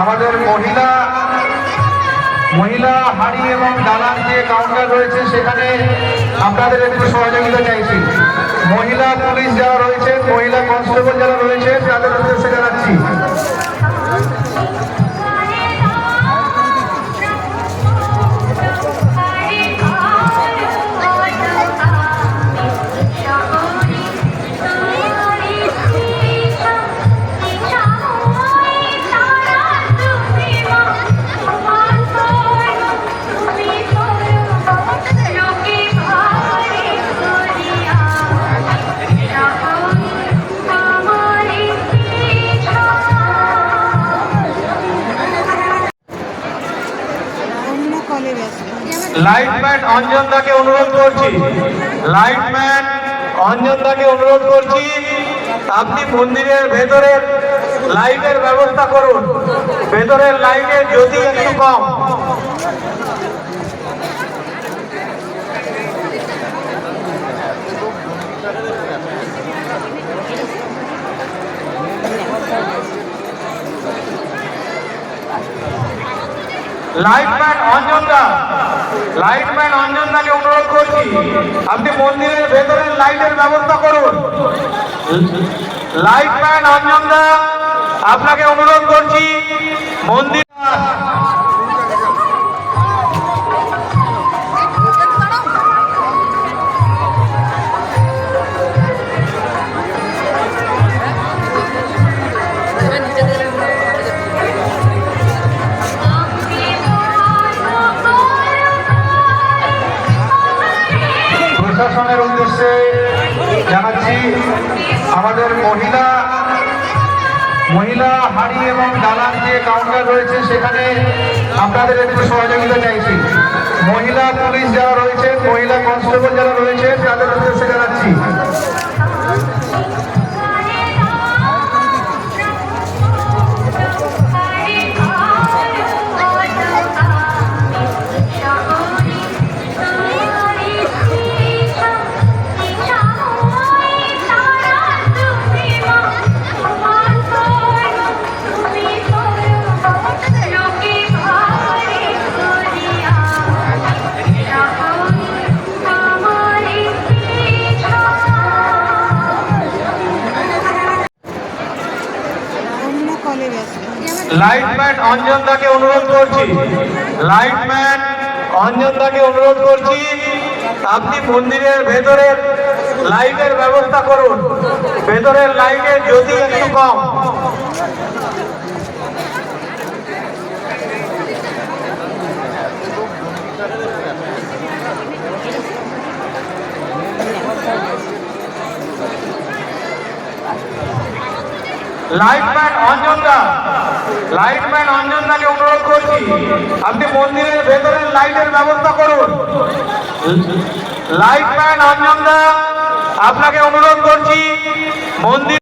আমাদের মহিলা মহিলা হাড়ি এবং দালান যে কাউন্টার রয়েছে সেখানে আপনাদের একটু সহযোগিতা চাইছি। মহিলা পুলিশ যারা রয়েছে মহিলা কনস্টেবল যারা লাইটম্যান অঞ্জন দাকে অনুরোধ করছি। লাইটম্যান অঞ্জন দাকে অনুরোধ করছি। আপনি মন্দিরের ভেতরের লাইটের ব্যবস্থা করুন। ভেতরের লাইটের জ্যোতি একটু কম। লাইটম্যান অঞ্জন দা লাইটম্যান অঞ্জন দাকে অনুরোধ করছি, আপনি মন্দিরের ভেতরে লাইটের ব্যবস্থা করুন। লাইটম্যান অঞ্জন দা আপনাকে অনুরোধ করছি, মন্দির আমাদের মহিলা মহিলা হাড়ি এবং দালান যে কাউন্টার রয়েছে, সেখানে আপনাদের একটু সহযোগিতা চাইছি। মহিলা পুলিশ যারা রয়েছে মহিলা কনস্টেবল যারা রয়েছে তাদের উদ্দেশ্যে জানাচ্ছি। লাইটম্যান অঞ্জন দাকে অনুরোধ করছি। লাইটম্যান অঞ্জন দাকে অনুরোধ করছি, আপনি মন্দিরের ভেতরের লাইটের ব্যবস্থা করুন। ভেতরের লাইটের যদি একটু কম। লাইটম্যান অঞ্জন দা লাইটম্যান অঞ্জন দাকে অনুরোধ করছি, আপনি মন্দিরের ভেতরের লাইটের ব্যবস্থা করুন। লাইটম্যান অঞ্জন দা আপনাকে অনুরোধ করছি, মন্দির